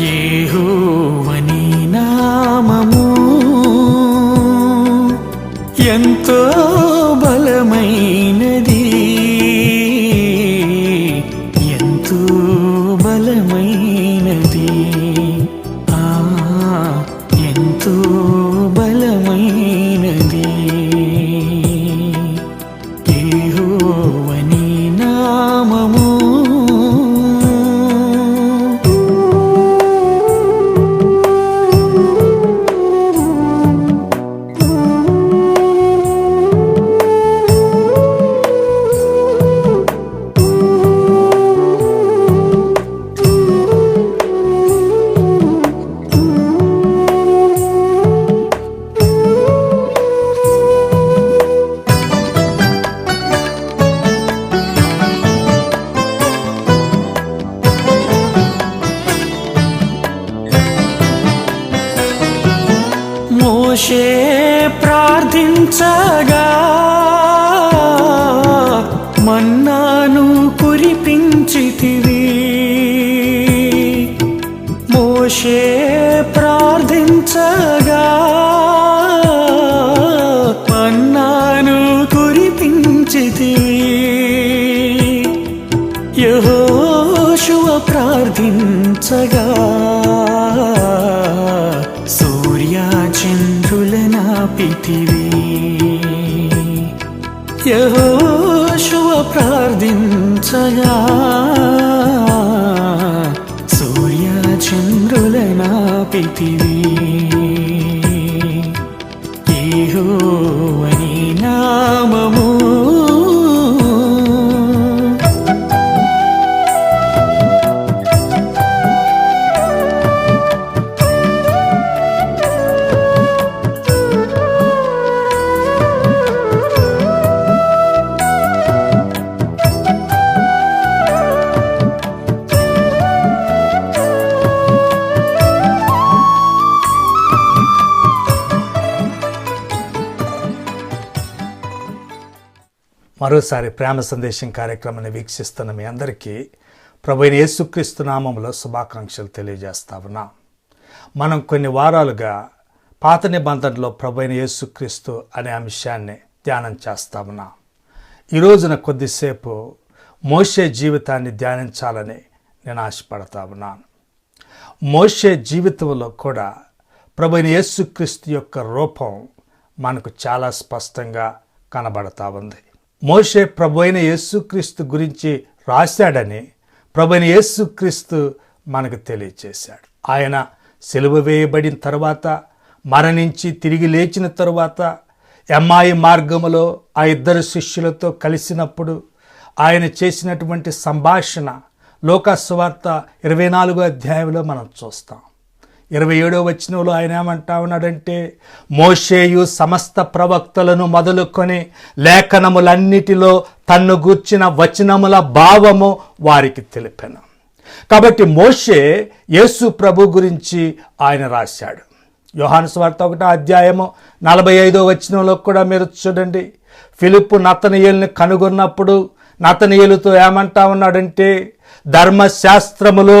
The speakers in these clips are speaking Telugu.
యెహోవని నాపితివి మరోసారి ప్రేమ సందేశం కార్యక్రమాన్ని వీక్షిస్తున్న మీ అందరికీ ప్రభు యేసుక్రీస్తు నామంలో శుభాకాంక్షలు తెలియజేస్తా ఉన్నాం. మనం కొన్ని వారాలుగా పాత నిబంధనలో ప్రభు యేసుక్రీస్తు అనే అంశాన్ని ధ్యానం చేస్తా ఉన్నాం. ఈ రోజున కొద్దిసేపు మోషే జీవితాన్ని ధ్యానించాలని నేను ఆశపడతా ఉన్నాను మోషే జీవితంలో కూడా ప్రభు యేసుక్రీస్తు యొక్క రూపం మనకు చాలా స్పష్టంగా కనబడతా ఉంది. మోషే ప్రభు అయిన యేసుక్రీస్తు గురించి రాశాడని ప్రభు అయిన యేసుక్రీస్తు మనకు తెలియచేశాడు. ఆయన సెలవు వేయబడిన తర్వాత మరణించి తిరిగి లేచిన తరువాత ఎమ్మాయి మార్గములో ఆ ఇద్దరు శిష్యులతో కలిసినప్పుడు ఆయన చేసినటువంటి సంభాషణ లోకస్వార్త ఇరవై నాలుగో అధ్యాయంలో మనం చూస్తాం. ఇరవై ఏడో వచనంలో ఆయన ఏమంటా ఉన్నాడంటే మోషేయు సమస్త ప్రవక్తలను మొదలుకొని లేఖనములన్నిటిలో తన్ను గూర్చిన వచనముల భావము వారికి తెలిపాను. కాబట్టి మోషే యేసు ప్రభు గురించి ఆయన రాశాడు. యోహాను స్వార్త ఒకటో అధ్యాయము నలభై ఐదో వచనంలో కూడా మీరు చూడండి. ఫిలిప్పు నతనయేలుని కనుగొన్నప్పుడు నతనీయులతో ఏమంటా ఉన్నాడంటే ధర్మశాస్త్రములో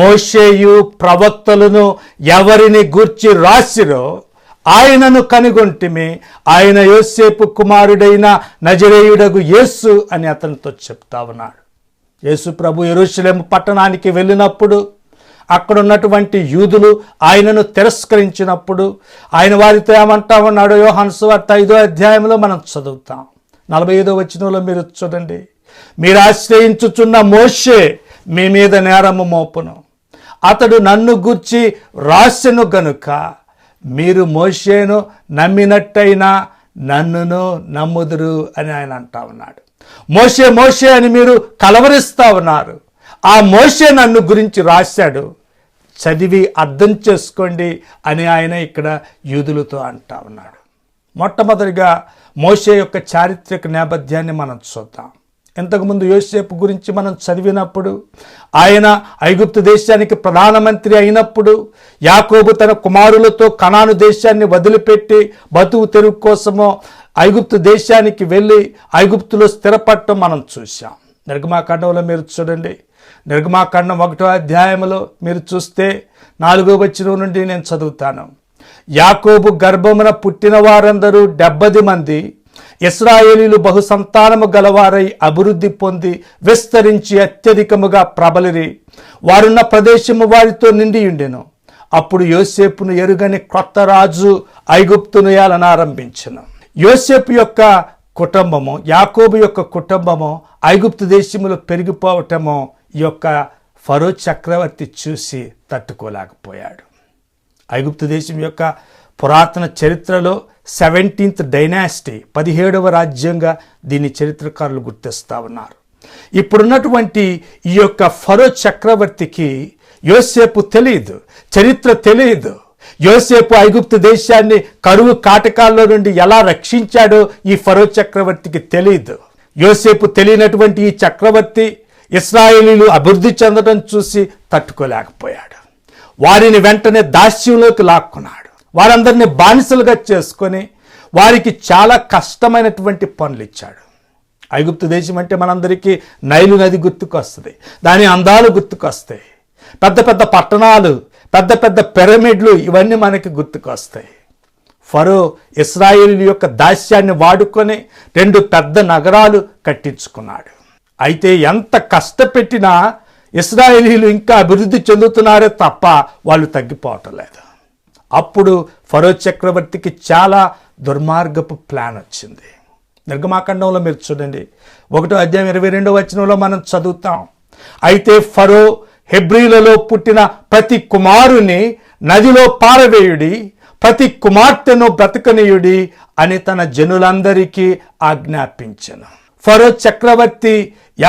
మోషేయు ప్రవక్తలను ఎవరిని గూర్చి రాసిరో ఆయనను కనుగొంటిమి. ఆయన యోసేపు కుమారుడైన నజరేయుడగు యేసు అని అతనితో చెప్తా ఉన్నాడు. యేసు ప్రభు ఎరుషలేం పట్టణానికి వెళ్ళినప్పుడు అక్కడ ఉన్నటువంటి యూదులు ఆయనను తిరస్కరించినప్పుడు ఆయన వారితో ఏమంటా ఉన్నాడు యోహాను వార్త ఐదో అధ్యాయంలో మనం చదువుతాం. నలభై ఐదో వచనంలో మీరు చూడండి. మీరు ఆశ్రయించుచున్న మోషే మీ మీద నేరము మోపును. అతడు నన్ను గూర్చి రాసెను గనుక మీరు మోషేను నమ్మినట్టయినా నన్నును నమ్ముదురు అని ఆయన అంటా ఉన్నాడు. మోషే మోషే అని మీరు కలవరిస్తా ఉన్నారు. ఆ మోషే నన్ను గురించి రాశాడు. చదివి అర్థం చేసుకోండి అని ఆయన ఇక్కడ యూదులతో అంటా ఉన్నాడు. మొట్టమొదటిగా మోషే యొక్క చారిత్రక నేపథ్యాన్ని మనం చూద్దాం. ఇంతకుముందు యోసేపు గురించి మనం చదివినప్పుడు ఆయన ఐగుప్తు దేశానికి ప్రధానమంత్రి అయినప్పుడు యాకోబు తన కుమారులతో కణాను దేశాన్ని వదిలిపెట్టి బతుకు తెరుగు కోసమో ఐగుప్తు దేశానికి వెళ్ళి ఐగుప్తులో స్థిరపడటం మనం చూసాం నిర్గమాకాండంలో మీరు చూడండి. నిర్గమాకాండం ఒకటో అధ్యాయంలో మీరు చూస్తే నాలుగో వచ్చిన నుండి నేను చదువుతాను. యాకోబు గర్భమున పుట్టిన వారందరూ డెబ్బది మంది ఇస్రాయేలీలు బహుసంతానము గలవారై అభివృద్ధి పొంది విస్తరించి అత్యధికముగా ప్రబలిరి. వారున్న ప్రదేశము వారితో నిండి ఉండెను. అప్పుడు యోసేపును ఎరుగని కొత్త రాజు ఐగుప్తును ఆరంభించను. యోసేపు యొక్క కుటుంబము యాకోబు యొక్క కుటుంబము ఐగుప్తు దేశములో పెరిగిపోవటము ఈ యొక్క ఫరో చక్రవర్తి చూసి తట్టుకోలేకపోయాడు. ఐగుప్తు దేశం యొక్క పురాతన చరిత్రలో సెవెంటీన్త్ డైనాసిటీ పదిహేడవ రాజ్యంగా దీన్ని చరిత్రకారులు గుర్తిస్తూ ఉన్నారు. ఇప్పుడున్నటువంటి ఈ యొక్క ఫరో చక్రవర్తికి యోసేపు తెలియదు చరిత్ర తెలియదు యోసేపు ఐగుప్తు దేశాన్ని కరువు కాటకాల్లో నుండి ఎలా రక్షించాడో ఈ ఫరో చక్రవర్తికి తెలియదు యోసేపు తెలియనటువంటి ఈ చక్రవర్తి ఇస్రాయేలీలు అభివృద్ధి చెందడం చూసి తట్టుకోలేకపోయాడు. వారిని వెంటనే దాస్యంలోకి లాక్కున్నాడు. వారందరినీ బానిసలుగా చేసుకొని వారికి చాలా కష్టమైనటువంటి పనులు ఇచ్చాడు. ఐగుప్తు దేశం అంటే మనందరికీ నైలు నది గుర్తుకొస్తుంది. దాని అందాలు గుర్తుకొస్తాయి. పెద్ద పెద్ద పట్టణాలు పెద్ద పెద్ద పిరమిడ్లు ఇవన్నీ మనకి గుర్తుకొస్తాయి. ఫరో ఇస్రాయేల్ యొక్క దాస్యాన్ని వాడుకొని రెండు పెద్ద నగరాలు కట్టించుకున్నాడు. అయితే ఎంత కష్టపెట్టినా ఇస్రాయేలీలు ఇంకా అభివృద్ధి చెందుతున్నారే తప్ప వాళ్ళు తగ్గిపోవటం లేదు. అప్పుడు ఫరో చక్రవర్తికి చాలా దుర్మార్గపు ప్లాన్ వచ్చింది. నిర్గమాఖండంలో మీరు చూడండి. ఒకటో అధ్యాయం ఇరవై రెండో వచనంలో మనం చదువుతాం. అయితే ఫరో హెబ్రిలలో పుట్టిన ప్రతి కుమారుని నదిలో పారవేయుడి ప్రతి కుమార్తెను బ్రతకనీయుడి అని తన జనులందరికీ ఆజ్ఞాపించను. ఫరో చక్రవర్తి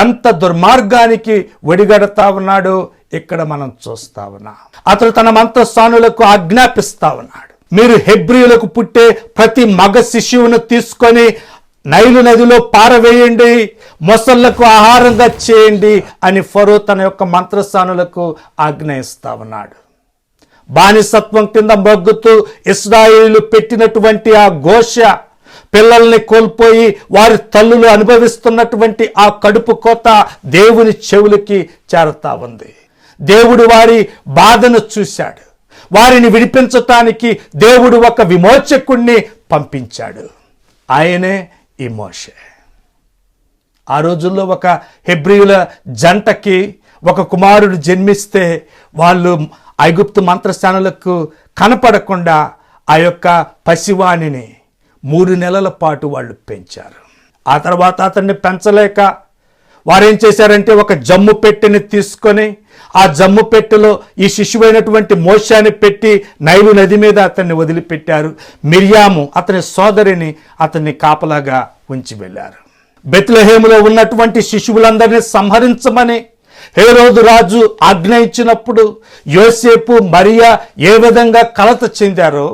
ఎంత దుర్మార్గానికి ఒడిగడతా ఉన్నాడో ఇక్కడ మనం చూస్తా ఉన్నాం. అతడు తన మంత్రస్థానులకు ఆజ్ఞాపిస్తా ఉన్నాడు. మీరు హెబ్రియులకు పుట్టే ప్రతి మగ శిశువును తీసుకొని నైలు నదిలో పారవేయండి మొసళ్ళకు ఆహారంగా చేయండి అని ఫరో తన యొక్క మంత్రస్థానులకు ఆజ్ఞయిస్తా ఉన్నాడు. బానిసత్వం కింద మొగ్గుతూ ఇస్రాయిలు పెట్టినటువంటి ఆ ఘోష పిల్లల్ని కోల్పోయి వారి తల్లులు అనుభవిస్తున్నటువంటి ఆ కడుపు కోత దేవుని చెవులకి చేరతా ఉంది. దేవుడు వారి బాధను చూశాడు. వారిని విడిపించటానికి దేవుడు ఒక విమోచకుణ్ణి పంపించాడు. ఆయనే ఈ మోషే. ఆ రోజుల్లో ఒక హెబ్రియుల జంటకి ఒక కుమారుడు జన్మిస్తే వాళ్ళు ఐగుప్తు మంత్రస్థానులకు కనపడకుండా ఆ యొక్క పసివాణిని మూడు నెలల పాటు వాళ్ళు పెంచారు. ఆ తర్వాత అతన్ని పెంచలేక వారేం చేశారంటే ఒక జమ్ము పెట్టెని తీసుకొని ఆ జమ్ము పెట్టెలో ఈ శిశువైనటువంటి మోషాన్ని పెట్టి నైలు నది మీద అతన్ని వదిలిపెట్టారు. మిర్యాము అతని సోదరిని అతన్ని కాపలాగా ఉంచి వెళ్ళారు. బెత్లహేములో ఉన్నటువంటి శిశువులందరినీ సంహరించమని హేరోదు రాజు ఆజ్ఞయించినప్పుడు యోసేపు మరియా ఏ విధంగా కలత చెందారో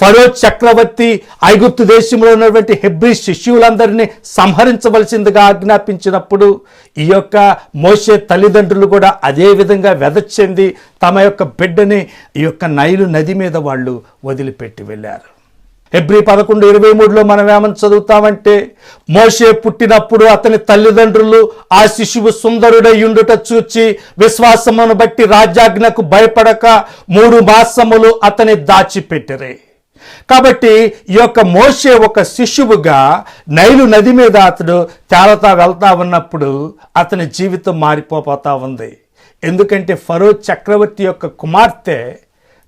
ఫరో చక్రవర్తి ఐగుప్తు దేశంలో ఉన్నటువంటి హెబ్రి శిష్యులందరినీ సంహరించవలసిందిగా ఆజ్ఞాపించినప్పుడు ఈ యొక్క మోసే తల్లిదండ్రులు కూడా అదే విధంగా వెదచ్చింది తమ యొక్క బిడ్డని ఈ యొక్క నైలు నది మీద వాళ్ళు వదిలిపెట్టి వెళ్ళారు. హెబ్రి పదకొండు ఇరవై మూడులో మనం ఏమని చదువుతామంటే మోషే పుట్టినప్పుడు అతని తల్లిదండ్రులు ఆ శిశువు సుందరుడయ్యుండుట చూచి విశ్వాసమును బట్టి రాజ్యాజ్ఞకు భయపడక మూడు మాసములు అతని దాచిపెట్టిరే. కాబట్టి ఈ యొక్క మోషే ఒక శిష్యువుగా నైలు నది మీద అతడు తేలతా వెళ్తా ఉన్నప్పుడు అతని జీవితం మారిపోతా ఉంది. ఎందుకంటే ఫరో చక్రవర్తి యొక్క కుమార్తె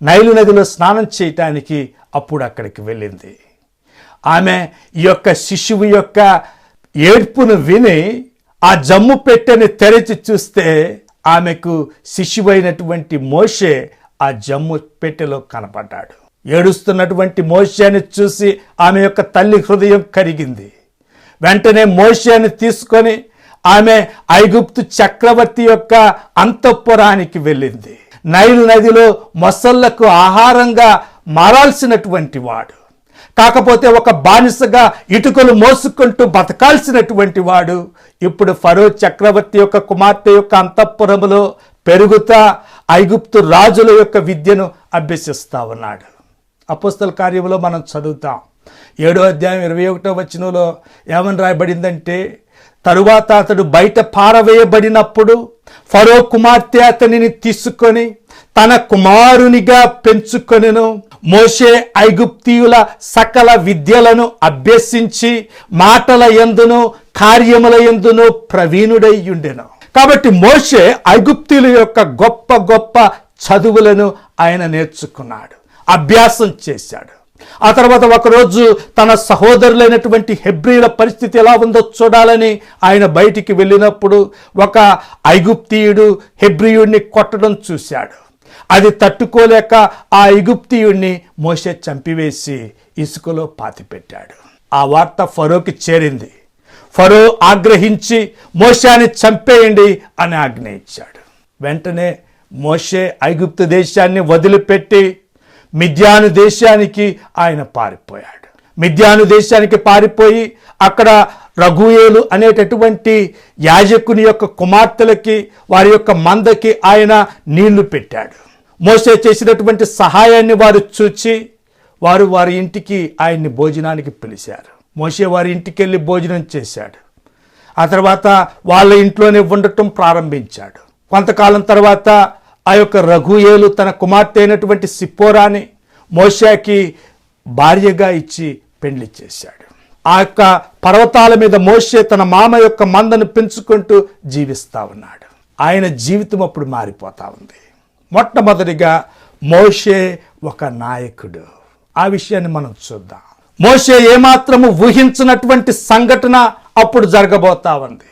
నైలు నదిలో స్నానం చేయటానికి అప్పుడు అక్కడికి వెళ్ళింది. ఆమె ఈ యొక్క శిశువు యొక్క ఏడ్పును విని ఆ జమ్ము పెట్టెని తెరిచి చూస్తే ఆమెకు శిశువైనటువంటి మోషే ఆ జమ్ము పెట్టెలో కనపడ్డాడు. ఏడుస్తున్నటువంటి మోషాన్ని చూసి ఆమె యొక్క తల్లి హృదయం కరిగింది. వెంటనే మోషాన్ని తీసుకొని ఆమె ఐగుప్తు చక్రవర్తి యొక్క అంతఃపురానికి వెళ్ళింది. నైలు నదిలో మొసళ్ళకు ఆహారంగా మారాల్సినటువంటి వాడు. కాకపోతే ఒక బానిసగా ఇటుకలు మోసుకుంటూ బతకాల్సినటువంటి వాడు. ఇప్పుడు ఫరో చక్రవర్తి యొక్క కుమార్తె యొక్క అంతఃపురములో పెరుగుతా ఐగుప్తు రాజుల యొక్క విద్యను అభ్యసిస్తా ఉన్నాడు. అపోస్తల కార్యంలో మనం చదువుతాం. ఏడో అధ్యాయం ఇరవై ఒకటో వచనంలో ఏమని రాయబడిందంటే తరువాత అతడు బయట పారవేయబడినప్పుడు ఫరో కుమార్తె అతనిని తీసుకొని తన కుమారునిగా పెంచుకొనెను. మోషే ఐగుప్తీయుల సకల విద్యలను అభ్యసించి మాటల ఎందును కార్యముల ఎందును ప్రవీణుడై ఉండెను. కాబట్టి మోషే ఐగుప్తియుల యొక్క గొప్ప గొప్ప చదువులను ఆయన నేర్చుకున్నాడు. అభ్యాసం చేశాడు. ఆ తర్వాత ఒకరోజు తన సహోదరులైనటువంటి హెబ్రిల పరిస్థితి ఎలా ఉందో చూడాలని ఆయన బయటికి వెళ్ళినప్పుడు ఒక ఐగుప్తీయుడు హెబ్రియుడిని కొట్టడం చూశాడు. అది తట్టుకోలేక ఆ ఐగుప్తీయుడిని మోసే చంపివేసి ఇసుకలో పాతిపెట్టాడు. ఆ వార్త ఫరోకి చేరింది. ఫరో ఆగ్రహించి మోషాని చంపేయండి అని ఆజ్ఞ ఇచ్చాడు. వెంటనే మోషే ఐగుప్తు దేశాన్ని వదిలిపెట్టి మిద్యాను దేశానికి ఆయన పారిపోయాడు. మిద్యాను దేశానికి పారిపోయి అక్కడ రఘుయేలు అనేటటువంటి యాజకుని యొక్క కుమార్తెలకి వారి యొక్క మందకి ఆయన నీళ్ళు పెట్టాడు. మోసే చేసినటువంటి సహాయాన్ని వారు చూచి వారు వారి ఇంటికి ఆయన్ని భోజనానికి పిలిచారు. మోసే వారి ఇంటికి వెళ్ళి భోజనం చేశాడు. ఆ తర్వాత వాళ్ళ ఇంట్లోనే ఉండటం ప్రారంభించాడు. కొంతకాలం తర్వాత ఆ యొక్క రఘుయేలు తన కుమార్తె అయినటువంటి సిప్పోరాని మోషాకి భార్యగా ఇచ్చి పెళ్ళి చేశాడు ఆ యొక్క పర్వతాల మీద మోషే తన మామ యొక్క మందను పెంచుకుంటూ జీవిస్తా ఉన్నాడు. ఆయన జీవితం అప్పుడు మారిపోతా ఉంది. మొట్టమొదటిగా మోషే ఒక నాయకుడు. ఆ విషయాన్ని మనం చూద్దాం. మోషే ఏమాత్రము ఊహించినటువంటి సంఘటన అప్పుడు జరగబోతా ఉంది.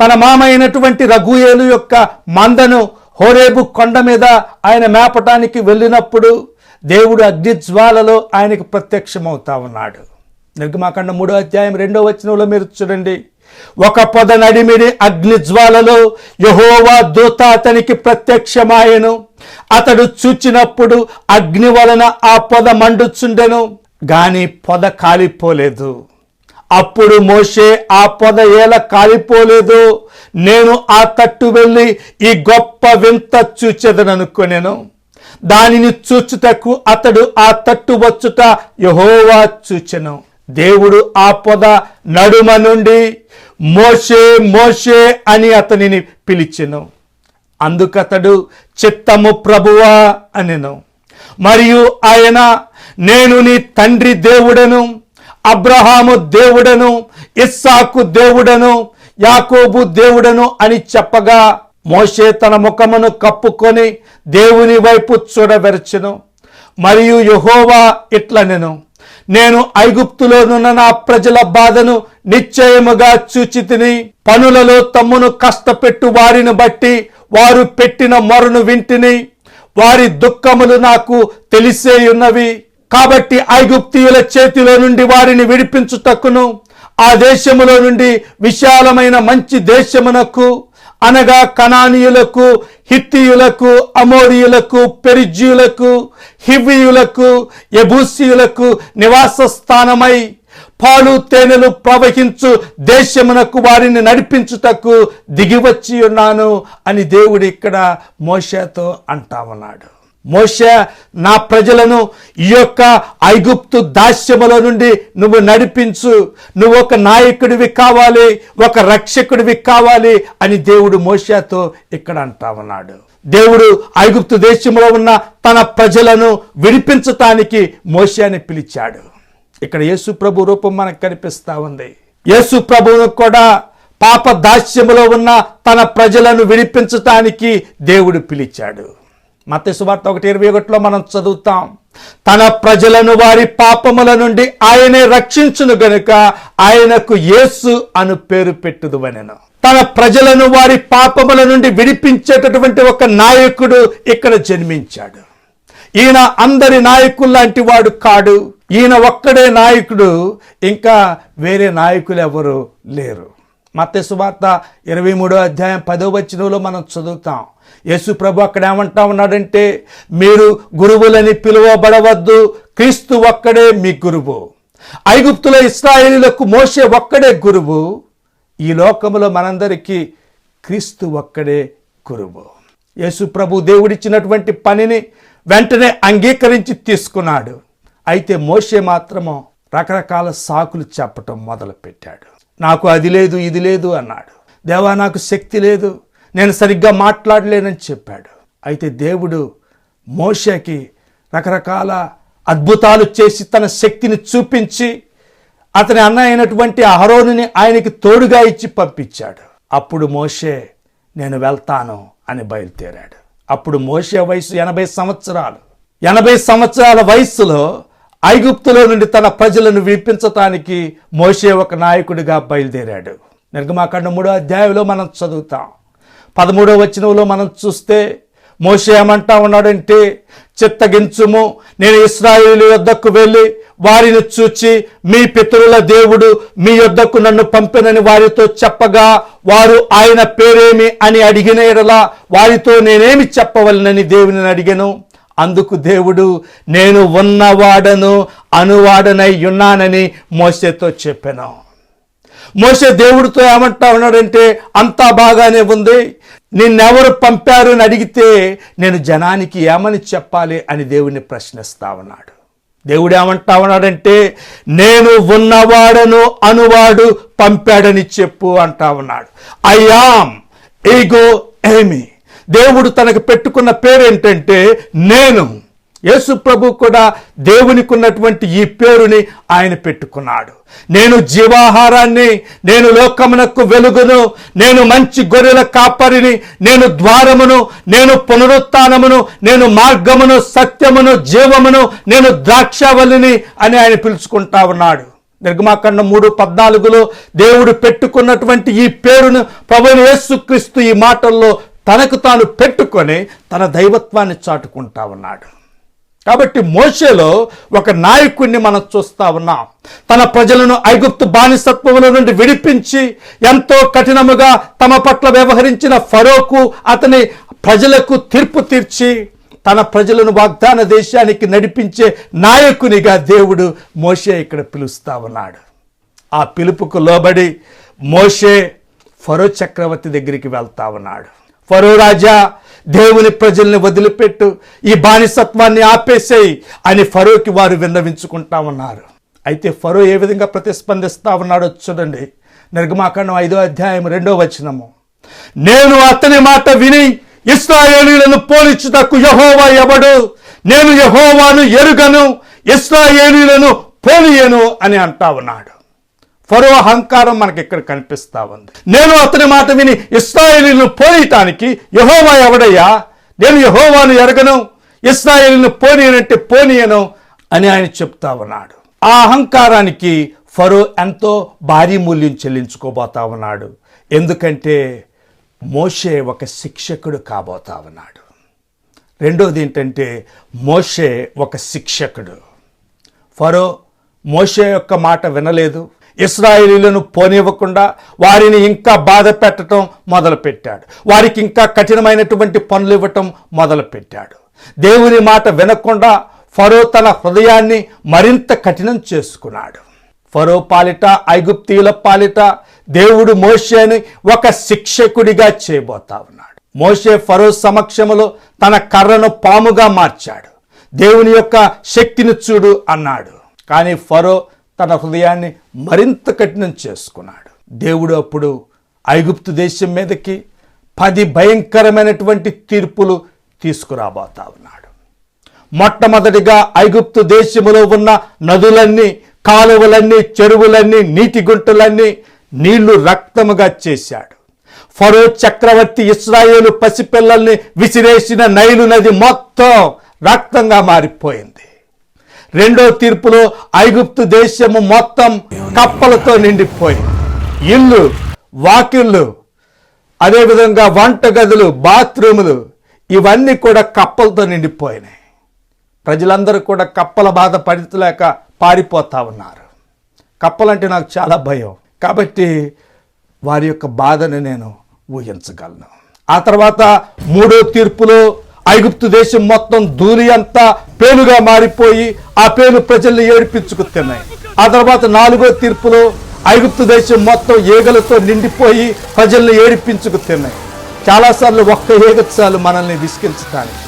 తన మామ అయినటువంటి రఘుయేలు యొక్క మందను హోరేబు కొండ మీద ఆయన మేపటానికి వెళ్ళినప్పుడు దేవుడు అగ్నిజ్వాలలో ఆయనకు ప్రత్యక్షమవుతా ఉన్నాడు. నిర్గమాకాండ మూడో అధ్యాయం రెండో వచనంలో మీరు చూడండి. ఒక పొద నడిమిడి అగ్నిజ్వాలలో యహోవా దూత అతనికి ప్రత్యక్షమాయను. అతడు చూచినప్పుడు అగ్ని వలన ఆ పొద మండుచుండెను. గాని పొద కాలిపోలేదు. అప్పుడు మోషే ఆ పొద ఏల కాలిపోలేదు. నేను ఆ తట్టు వెళ్ళి ఈ గొప్ప వింత చూచెదననుకొనెను. దానిని చూచుటకు అతడు ఆ తట్టు వచ్చుట యహోవా చూచెను. దేవుడు ఆ పొద నడుమ నుండి మోషే మోషే అని అతనిని పిలిచెను. అందుకతడు చిత్తము ప్రభువా అనెను. మరియు ఆయన నేను నీ తండ్రి దేవుడను. అబ్రహాము దేవుడను ఇస్సాకు దేవుడను యాకోబు దేవుడను అని చెప్పగా మోషే తన ముఖమును కప్పుకొని దేవుని వైపు చూడవెరచెను. మరియు యహోవా ఇట్లనెను నేను ఐగుప్తులోనున్న నా ప్రజల బాధను నిశ్చయముగా చూచి తిని పనులలో తమ్మును కష్టపెట్టు వారిని బట్టి వారు పెట్టిన మొరను వింటిని. వారి దుఃఖములు నాకు తెలిసే ఉన్నవి కాబట్టి ఐగుప్తియుల చేతిలో నుండి వారిని విడిపించుటకును ఆ దేశములో నుండి విశాలమైన మంచి దేశమునకు అనగా కనానీయులకు హిత్తియులకు అమోరియులకు పెరిజ్యులకు హివ్వియులకు యబూసీయులకు నివాస స్థానమై పాలు తేనెలు ప్రవహించు దేశమునకు వారిని నడిపించుటకు దిగివచ్చి ఉన్నాను అని దేవుడు ఇక్కడ మోషతో అంటా ఉన్నాడు. మోష నా ప్రజలను ఈ యొక్క ఐగుప్తు దాస్యముల నుండి నువ్వు నడిపించు. నువ్వు ఒక నాయకుడివి కావాలి ఒక రక్షకుడివి కావాలి అని దేవుడు మోషతో ఇక్కడ అంటా ఉన్నాడు. దేవుడు ఐగుప్తు దేశంలో ఉన్న తన ప్రజలను విడిపించటానికి మోషాని పిలిచాడు. ఇక్కడ యేసు ప్రభు రూపం మనకు కనిపిస్తా ఉంది. యేసు ప్రభువును కూడా పాప దాస్యములో ఉన్న తన ప్రజలను విడిపించటానికి దేవుడు పిలిచాడు. మత్తి సువార్త ఒకటి ఇరవై ఒకటిలో మనం చదువుతాం. తన ప్రజలను వారి పాపముల నుండి ఆయనే రక్షించును గనుక ఆయనకు యేసు అను పేరు పెట్టుదువనెను. తన ప్రజలను వారి పాపముల నుండి విడిపించేటటువంటి ఒక నాయకుడు ఇక్కడ జన్మించాడు. ఈయన అందరి నాయకుల్లాంటి వాడు కాడు. ఈయన ఒక్కడే నాయకుడు. ఇంకా వేరే నాయకులు ఎవరు లేరు. మత్తే సువార్త ఇరవై మూడో అధ్యాయం పదో వచనంలో మనం చదువుతాం. యేసు ప్రభు అక్కడ ఏమంటా ఉన్నాడంటే మీరు గురువులని పిలువబడవద్దు క్రీస్తు ఒక్కడే మీ గురువు. ఐగుప్తులో ఇస్రాయేలీలకు మోసే ఒక్కడే గురువు. ఈ లోకములో మనందరికీ క్రీస్తు ఒక్కడే గురువు. యేసు ప్రభు దేవుడిచ్చినటువంటి పనిని వెంటనే అంగీకరించి తీసుకున్నాడు. అయితే మోషే మాత్రము రకరకాల సాకులు చెప్పటం మొదలుపెట్టాడు. నాకు అది లేదు ఇది లేదు అన్నాడు. దేవా నాకు శక్తి లేదు నేను సరిగ్గా మాట్లాడలేనని చెప్పాడు. అయితే దేవుడు మోషకి రకరకాల అద్భుతాలు చేసి తన శక్తిని చూపించి అతని అన్న అయినటువంటి అహరోనుని ఆయనకి తోడుగా ఇచ్చి పంపించాడు. అప్పుడు మోషే నేను వెళ్తాను అని బయలుదేరాడు. అప్పుడు మోషే వయసు ఎనభై సంవత్సరాలు. ఎనభై సంవత్సరాల వయసులో ఐగుప్తులో నుండి తన ప్రజలను విడిపించటానికి మోషే ఒక నాయకుడిగా బయలుదేరాడు. నిర్గమాకాండ మూడో అధ్యాయంలో మనం చదువుతాం. పదమూడో వచనంలో మనం చూస్తే మోషే ఏమంటా ఉన్నాడంటే చిత్తగించుము నేను ఇస్రాయేలు యొద్దకు వెళ్ళి వారిని చూచి మీ పితరుల దేవుడు మీ యొద్దకు నన్ను పంపినని వారితో చెప్పగా వారు ఆయన పేరేమి అని అడిగిన ఎడలా వారితో నేనేమి చెప్పవలనని దేవుని అడిగాను. అందుకు దేవుడు నేను ఉన్నవాడను అనువాడనై ఉన్నానని మోసేతో చెప్పాను. మోసే దేవుడితో ఏమంటా ఉన్నాడంటే అంతా బాగానే ఉంది. నిన్నెవరు పంపారు అని అడిగితే నేను జనానికి ఏమని చెప్పాలి అని దేవుడిని ప్రశ్నిస్తా ఉన్నాడు. దేవుడు ఏమంటా ఉన్నాడంటే నేను ఉన్నవాడను అనువాడు పంపాడని చెప్పు అంటా ఉన్నాడు. ఐయామ్ ఈగో ఏమి. దేవుడు తనకు పెట్టుకున్న పేరు ఏంటంటే నేను. యేసు ప్రభు కూడా దేవునికి ఉన్నటువంటి ఈ పేరుని ఆయన పెట్టుకున్నాడు. నేను జీవాహారాన్ని నేను లోకమునకు వెలుగును నేను మంచి గొర్రెల కాపరిని నేను ద్వారమును నేను పునరుత్నమును నేను మార్గమును సత్యమును జీవమును నేను ద్రాక్షవల్లిని అని ఆయన పిలుచుకుంటా ఉన్నాడు. నిర్గమాకండ మూడు పద్నాలుగులో దేవుడు పెట్టుకున్నటువంటి ఈ పేరును ప్రభుని యేసుక్రీస్తు ఈ మాటల్లో తనకు తాను పెట్టుకొని తన దైవత్వాన్ని చాటుకుంటా ఉన్నాడు. కాబట్టి మోషేలో ఒక నాయకుడిని మనం చూస్తా ఉన్నాం. తన ప్రజలను ఐగుప్తు బానిసత్వముల నుండి విడిపించి ఎంతో కఠినముగా తమ పట్ల వ్యవహరించిన ఫరోకు అతని ప్రజలకు తీర్పు తీర్చి తన ప్రజలను వాగ్దాన దేశానికి నడిపించే నాయకునిగా దేవుడు మోషే ఇక్కడ పిలుస్తా ఉన్నాడు. ఆ పిలుపుకు లోబడి మోషే ఫరో చక్రవర్తి దగ్గరికి వెళ్తా ఉన్నాడు. ఫరో రాజా దేవుని ప్రజల్ని వదిలిపెట్టు ఈ బానిసత్వాన్ని ఆపేసేయి అని ఫరోకి వారు విన్నవించుకుంటా ఉన్నారు. అయితే ఫరో ఏ విధంగా ప్రతిస్పందిస్తా ఉన్నాడో చూడండి. నిర్గమాకాండం ఐదో అధ్యాయం రెండో వచనము. నేను అతని మాట విని ఇస్రాయేలీలను పోలిచుటకు యహోవా ఎవడు? నేను యహోవాను ఎరుగను ఇస్రాయేలీలను పోలియను అని అంటా ఉన్నాడు. ఫరో అహంకారం మనకి ఇక్కడ కనిపిస్తా ఉంది. నేను అతని మాట విని ఇస్రాయేలీలను పోనీయటానికి యహోవా ఎవడయ్యా? నేను యహోవాను ఎరగను ఇస్రాయేలీలను పోనీయనంటే పోనీయను అని ఆయన చెప్తా ఉన్నాడు. ఆ అహంకారానికి ఫరో ఎంతో భారీ మూల్యం చెల్లించుకోబోతా ఉన్నాడు. ఎందుకంటే మోషే ఒక శిక్షకుడు కాబోతా ఉన్నాడు. రెండోది ఏంటంటే మోషే ఒక శిక్షకుడు. ఫరో మోషే యొక్క మాట వినలేదు. ఇస్రాయేలీలను పోనివ్వకుండా వారిని ఇంకా బాధ పెట్టడం మొదలుపెట్టాడు. వారికి ఇంకా కఠినమైనటువంటి పనులు ఇవ్వటం మొదలుపెట్టాడు. దేవుని మాట వినకుండా ఫరో తన హృదయాన్ని మరింత కఠినం చేసుకున్నాడు. ఫరో పాలిట ఐగుప్తీయుల పాలిట దేవుడు మోషేని ఒక శిక్షకుడిగా చేయబోతా ఉన్నాడు. మోషే ఫరో సమక్షములో తన కర్రను పాముగా మార్చాడు. దేవుని యొక్క శక్తిని చూడు అన్నాడు. కానీ ఫరో తన హృదయాన్ని మరింత కఠినం చేసుకున్నాడు. దేవుడు అప్పుడు ఐగుప్తు దేశం మీదకి పది భయంకరమైనటువంటి తీర్పులు తీసుకురాబోతా ఉన్నాడు. మొట్టమొదటిగా ఐగుప్తు దేశములో ఉన్న నదులన్నీ కాలువలన్నీ చెరువులన్నీ నీటి గుంటలన్నీ నీళ్ళు రక్తముగా చేశాడు. ఫరో చక్రవర్తి ఇస్రాయేలు పసిపిల్లల్ని విసిరేసిన నైలు నది మొత్తం రక్తంగా మారిపోయింది. రెండో తీర్పులో ఐగుప్తు దేశము మొత్తం కప్పలతో నిండిపోయి. ఇల్లు వాకిళ్ళు అదేవిధంగా వంటగదులు బాత్రూములు ఇవన్నీ కూడా కప్పలతో నిండిపోయినాయి. ప్రజలందరూ కూడా కప్పల బాధ పడితలేక పారిపోతా ఉన్నారు. కప్పలంటే నాకు చాలా భయం. కాబట్టి వారి యొక్క బాధను నేను ఊహించగలను. ఆ తర్వాత మూడో తీర్పులో ఐగుప్తు దేశం మొత్తం ధూళి అంతా పేలుగా మారిపోయి ఆ పేలు ప్రజల్ని ఏడిపించుకు తిన్నాయి ఆ తర్వాత నాలుగో తీర్పులో ఐగుప్తు దేశం మొత్తం ఈగలతో నిండిపోయి ప్రజల్ని ఏడిపించుకు తిన్నాయి చాలాసార్లు ఒక్క ఈగ చాలు మనల్ని విసిగించడానికి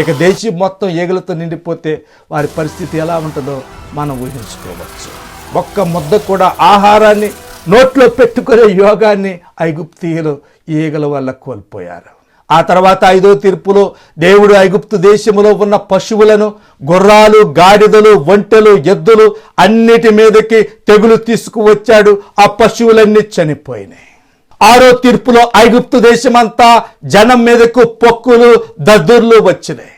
ఇక దేశం మొత్తం ఈగలతో నిండిపోతే వారి పరిస్థితి ఎలా ఉంటుందో మనం ఊహించుకోవచ్చు. ఒక్క ముద్ద కూడా ఆహారాన్ని నోట్లో పెట్టుకునే యోగాన్ని ఐగుప్తీయులు ఈగల వల్ల కోల్పోయారు. ఆ తర్వాత ఐదో తీర్పులో దేవుడు ఐగుప్తు దేశములో ఉన్న పశువులను గుర్రాలు గాడిదలు ఒంటెలు ఎద్దులు అన్నిటి మీదకి తెగులు తీసుకువచ్చాడు. ఆ పశువులన్నీ చనిపోయినాయి. ఆరో తీర్పులో ఐగుప్తు దేశమంతా జనం మీదకు పొక్కులు దద్దుర్లు వచ్చినాయి.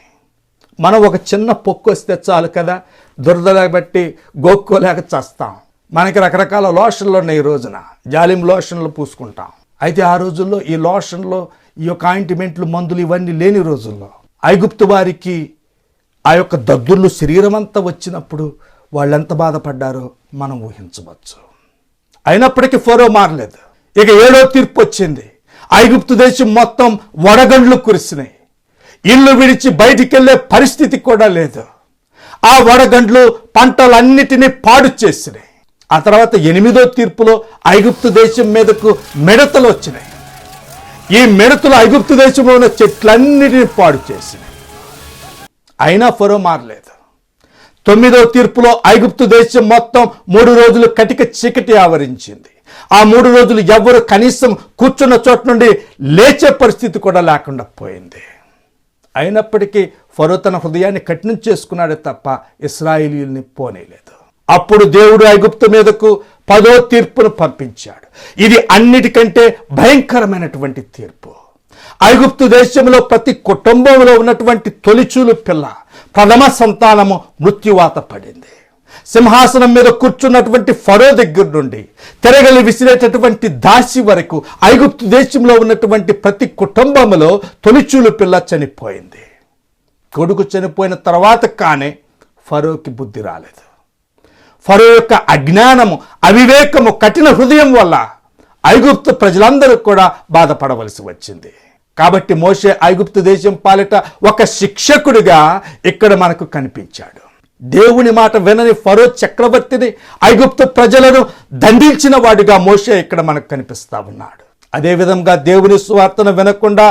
మనం ఒక చిన్న పొక్కు వస్తే చాలు కదా? దురదల బట్టి గోక్కోలేక చస్తాం. మనకి రకరకాల లోషన్లు ఉన్నాయి ఈ రోజున. జాలిం లోషన్లు పూసుకుంటాం. అయితే ఆ రోజుల్లో ఈ లోషన్లో ఈ యొక్క ఆయింట్మెంట్లు మందులు ఇవన్నీ లేని రోజుల్లో ఐగుప్తు వారికి ఆ యొక్క దద్దుర్లు శరీరం అంతా వచ్చినప్పుడు వాళ్ళెంత బాధపడ్డారో మనం ఊహించవచ్చు. అయినప్పటికీ ఫోరో మారలేదు. ఇక ఏడో తీర్పు వచ్చింది. ఐగుప్తు దేశం మొత్తం వడగండ్లు కురిసినాయి. ఇల్లు విడిచి బయటికి వెళ్ళే పరిస్థితి కూడా లేదు. ఆ వడగండ్లు పంటలన్నిటినీ పాడు చేసినాయి. ఆ తర్వాత ఎనిమిదో తీర్పులో ఐగుప్తు దేశం మీదకు మిడతలు వచ్చినాయి. ఈ మిడతలు ఐగుప్తు దేశంలో ఉన్న చెట్లన్నిటిని పాడు చేసినాయి అయినా ఫరో మారలేదు. తొమ్మిదో తీర్పులో ఐగుప్తు దేశం మొత్తం మూడు రోజులు కటిక చీకటి ఆవరించింది. ఆ మూడు రోజులు ఎవ్వరు కనీసం కూర్చున్న చోట నుండి లేచే పరిస్థితి కూడా లేకుండా పోయింది. అయినప్పటికీ ఫరో తన హృదయాన్ని కఠినం చేసుకున్నాడే తప్ప ఇస్రాయిలీల్ని పోనేలేదు. అప్పుడు దేవుడు ఐగుప్తు మీదకు పదో తీర్పును పంపించాడు. ఇది అన్నిటికంటే భయంకరమైనటువంటి తీర్పు. ఐగుప్తు దేశంలో ప్రతి కుటుంబంలో ఉన్నటువంటి తొలిచూలు పిల్ల ప్రథమ సంతానము మృత్యువాత పడింది. సింహాసనం మీద కూర్చున్నటువంటి ఫరో దగ్గర నుండి తిరగలి విసిరేటటువంటి దాసి వరకు ఐగుప్తు దేశంలో ఉన్నటువంటి ప్రతి కుటుంబంలో తొలిచూలు పిల్ల చనిపోయింది. కొడుకు చనిపోయిన తర్వాత కానీ ఫరోకి బుద్ధి రాలేదు. ఫరో యొక్క అజ్ఞానము అవివేకము కఠిన హృదయం వల్ల ఐగుప్తు ప్రజలందరూ కూడా బాధపడవలసి వచ్చింది. కాబట్టి మోషే ఐగుప్తు దేశం పాలిట ఒక శిక్షకుడిగా ఇక్కడ మనకు కనిపించాడు. దేవుని మాట వినని ఫరో చక్రవర్తిని ఐగుప్తు ప్రజలను దండించిన వాడిగా మోషే ఇక్కడ మనకు కనిపిస్తా ఉన్నాడు. అదేవిధంగా దేవుని సువార్తను వినకుండా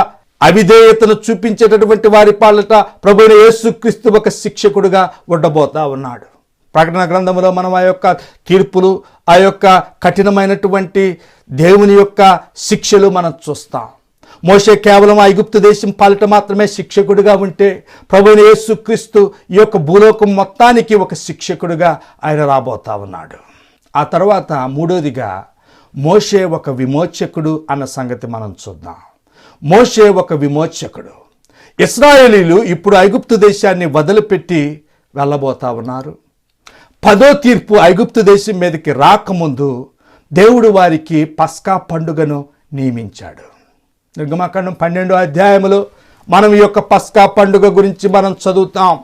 అవిధేయతను చూపించేటటువంటి వారి పాలట ప్రభుని యేసుక్రీస్తు ఒక శిక్షకుడుగా ఉండబోతా ఉన్నాడు. ప్రకటన గ్రంథంలో మనం ఆ యొక్క తీర్పులు ఆ యొక్క కఠినమైనటువంటి దేవుని యొక్క శిక్షలు మనం చూస్తాం. మోషే కేవలం ఐగుప్తు దేశం పాలిట మాత్రమే శిక్షకుడిగా ఉంటే ప్రభుని యేసుక్రీస్తు ఈ యొక్క భూలోకం మొత్తానికి ఒక శిక్షకుడిగా ఆయన రాబోతా ఉన్నాడు. ఆ తర్వాత మూడోదిగా మోషే ఒక విమోచకుడు అన్న సంగతి మనం చూద్దాం. మోషే ఒక విమోచకుడు. ఇస్రాయేలీలు ఇప్పుడు ఐగుప్తు దేశాన్ని వదిలిపెట్టి వెళ్ళబోతా ఉన్నారు. పదో తీర్పు ఐగుప్తు దేశం మీదకి రాకముందు దేవుడు వారికి పస్కా పండుగను నియమించాడు. నిర్గమాకాండం పన్నెండో అధ్యాయములో మనం ఈ యొక్క పస్కా పండుగ గురించి మనం చదువుతాం.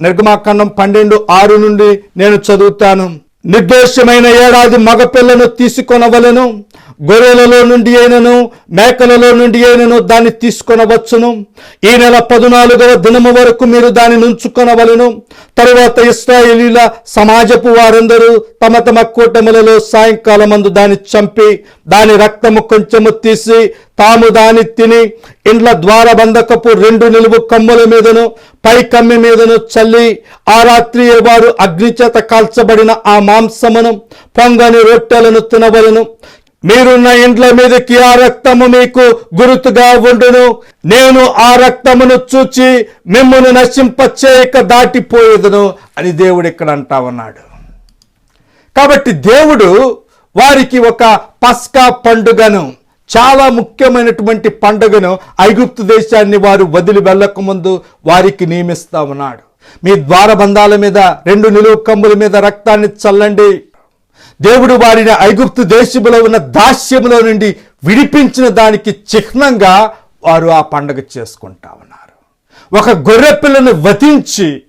నిర్గమాకాండం పన్నెండు ఆరు నుండి నేను చదువుతాను. నిర్దోషమైన ఏడాది మగపిల్లను తీసుకొనవలను. గొర్రెలలో నుండి అయినను మేకలలో నుండి అయినను దాన్ని తీసుకొనవచ్చును. ఈ నెల పదునాలుగవ దినము వరకు మీరు దాన్ని నుంచుకొనవలను తరువాత ఇస్రాయేలీల సమాజపు వారందరూ తమ తమ కూటములలో సాయంకాలం మందు దాన్ని చంపి దాని రక్తము కొంచెము తీసి తాము దాన్ని తిని ఇండ్ల ద్వారబంధకపు రెండు నిలువు కమ్ముల మీదను పై కమ్మి మీదను చల్లి ఆ రాత్రి వారు అగ్నిచేత కాల్చబడిన ఆ మాంసమును పొంగని రొట్టెలను తినవలను. మీరున్న ఇండ్ల మీదకి ఆ రక్తము మీకు గురుతుగా ఉండును. నేను ఆ రక్తమును చూచి మిమ్మల్ని నశింపచేయక దాటిపోయేదును అని దేవుడు ఇక్కడ అంటా ఉన్నాడు. కాబట్టి దేవుడు వారికి ఒక పస్కా పండుగను చాలా ముఖ్యమైనటువంటి పండుగను ఐగుప్తు దేశాన్ని వారు వదిలి వెళ్ళకముందు వారికి నియమిస్తా ఉన్నాడు. మీ ద్వారబంధాల మీద రెండు నిలువు కమ్ముల మీద రక్తాన్ని చల్లండి. దేవుడు వారిని ఐగుప్తు దేశంలో ఉన్న దాస్యములో నుండి విడిపించిన దానికి చిహ్నంగా వారు ఆ పండగ చేసుకుంటా ఉన్నారు. ఒక గొర్రె పిల్లను వధించి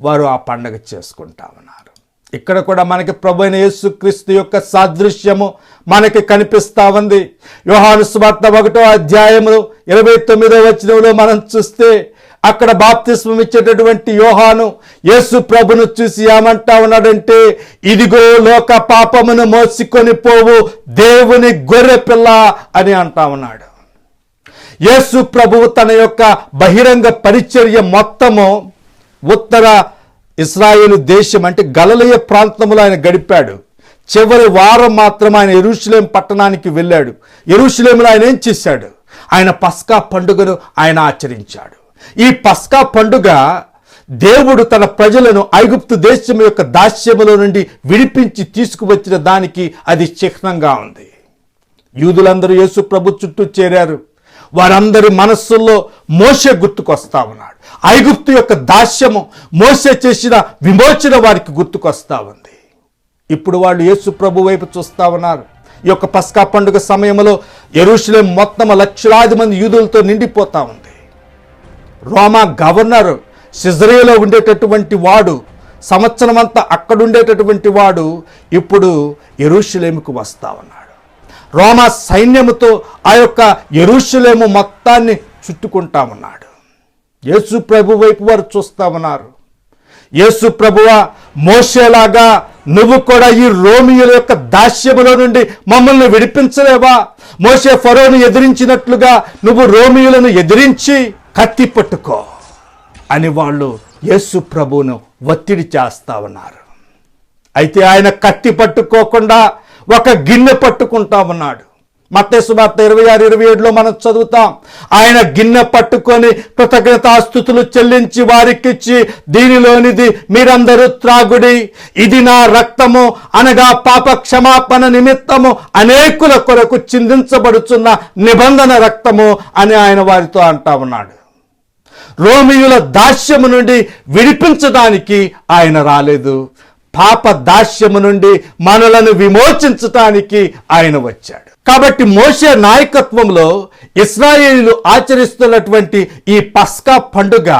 వారు ఆ పండగ చేసుకుంటా ఉన్నారు. ఇక్కడ కూడా మనకి ప్రభు అయిన యేసుక్రీస్తు యొక్క సాదృశ్యము మనకి కనిపిస్తా ఉంది. యోహాను స్వార్థ ఒకటో అధ్యాయములు ఇరవై తొమ్మిదో వచనంలో మనం చూస్తే అక్కడ బాప్తిస్మం ఇచ్చేటటువంటి యోహాను యేసు ప్రభును చూసి ఏమంటా ఉన్నాడంటే ఇదిగో లోక పాపమును మోసుకొని పోవు దేవుని గొర్రె పిల్ల అని అంటా ఉన్నాడు. యేసు ప్రభువు తన యొక్క బహిరంగ పరిచర్య మొత్తము ఉత్తర ఇస్రాయేలు దేశం అంటే గలలయ ప్రాంతంలో ఆయన గడిపాడు. చివరి వారం మాత్రం ఆయన ఎరుషులేం పట్టణానికి వెళ్ళాడు. ఎరుషులేములో ఆయన ఏం చేశాడు? ఆయన పస్కా పండుగను ఆయన ఆచరించాడు. ఈ పస్కా పండుగ దేవుడు తన ప్రజలను ఐగుప్తు దేశం యొక్క దాస్యములో నుండి విడిపించి తీసుకువచ్చిన దానికి అది చిహ్నంగా ఉంది. యూదులందరూ యేసు ప్రభు చుట్టూ చేరారు. వారందరి మనస్సుల్లో మోసే గుర్తుకొస్తా ఉన్నాడు. ఐగుప్తు యొక్క దాస్యము మోసే చేసిన విమోచన వారికి గుర్తుకొస్తా ఉంది. ఇప్పుడు వాళ్ళు యేసు ప్రభు వైపు చూస్తా ఉన్నారు. ఈ యొక్క పస్కా పండుగ సమయంలో ఎరుషులేం మొత్తం లక్షలాది మంది యూదులతో నిండిపోతా ఉంది. రోమా గవర్నర్ సిజరేలో ఉండేటటువంటి వాడు సంవత్సరమంతా అక్కడుండేటటువంటి అక్కడ ఉండేటటువంటి వాడు ఇప్పుడు ఎరుషులేముకు వస్తా ఉన్నాడు. రోమా సైన్యముతో ఆ యొక్క ఎరుషులేము మొత్తాన్ని చుట్టుకుంటా ఉన్నాడు. యేసు ప్రభు వైపు వారు చూస్తా ఉన్నారు. యేసు ప్రభువ మోసేలాగా నువ్వు కూడా ఈ రోమియుల యొక్క దాస్యములో నుండి మమ్మల్ని విడిపించలేవా? మోసే ఫరోను ఎదిరించినట్లుగా నువ్వు రోమియులను ఎదిరించి కత్తి పట్టుకో అని వాళ్ళు యేసు ప్రభువును ఒత్తిడి చేస్తా ఉన్నారు. అయితే ఆయన కత్తి పట్టుకోకుండా ఒక గిన్నె పట్టుకుంటా ఉన్నాడు. మత్తేసువార్త ఇరవై ఆరు ఇరవై ఏడులో మనం చదువుతాం. ఆయన గిన్నె పట్టుకొని కృతజ్ఞతాస్థుతులు చెల్లించి వారికిచ్చి దీనిలోనిది మీరందరూ త్రాగుడి. ఇది నా రక్తము అనగా పాప క్షమాపణ నిమిత్తము అనేకుల కొరకు చిందించబడుచున్న నిబంధన రక్తము అని ఆయన వారితో అంటా ఉన్నాడు. రోమియుల దాస్యము నుండి విడిపించడానికి ఆయన రాలేదు. పాప దాస్యము నుండి మనలను విమోచించటానికి ఆయన వచ్చాడు. కాబట్టి మోసే నాయకత్వంలో ఇస్రాయేలీలు ఆచరిస్తున్నటువంటి ఈ పస్కా పండుగ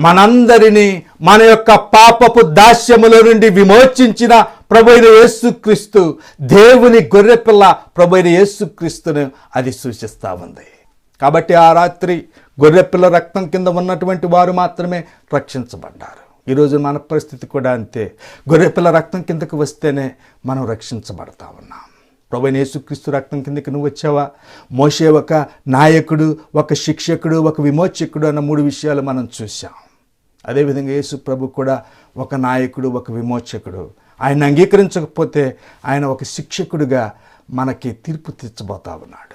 మనందరినీ మన యొక్క పాపపు దాస్యముల నుండి విమోచించిన ప్రభైన యేసుక్రీస్తు దేవుని గొర్రెపిల్ల ప్రభైన యేసుక్రీస్తును అది సూచిస్తూ ఉంది. కాబట్టి ఆ రాత్రి గొర్రెపిల్ల రక్తం కింద ఉన్నటువంటి వారు మాత్రమే రక్షించబడ్డారు. ఈరోజు మన పరిస్థితి కూడా అంతే. గొర్రెపిల్ల రక్తం కిందకు వస్తేనే మనం రక్షించబడతా ఉన్నాం. ప్రభు యేసుక్రీస్తు రక్తం కిందకి నువ్వు వచ్చావా? మోసే ఒక నాయకుడు ఒక శిక్షకుడు ఒక విమోచకుడు అన్న మూడు విషయాలు మనం చూసాం అదేవిధంగా యేసు ప్రభు కూడా ఒక నాయకుడు ఒక విమోచకుడు. ఆయన అంగీకరించకపోతే ఆయన ఒక శిక్షకుడిగా మనకి తీర్పు తీర్చబోతా ఉన్నాడు.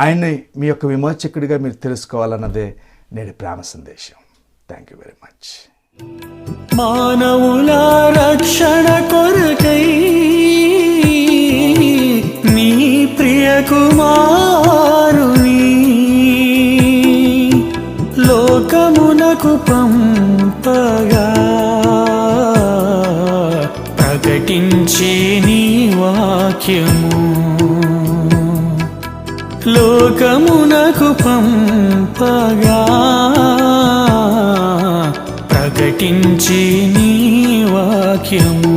ఆయన్ని మీ యొక్క విమోచకుడిగా మీరు తెలుసుకోవాలన్నదే నేటి ప్రేమ సందేశం. థ్యాంక్ యూ వెరీ మచ్ మానవుల రక్షణ కొరకై నీ ప్రియ కుమారుని లోకమునకు పంపగా పంపగా ప్రకటించి నీ వాక్యము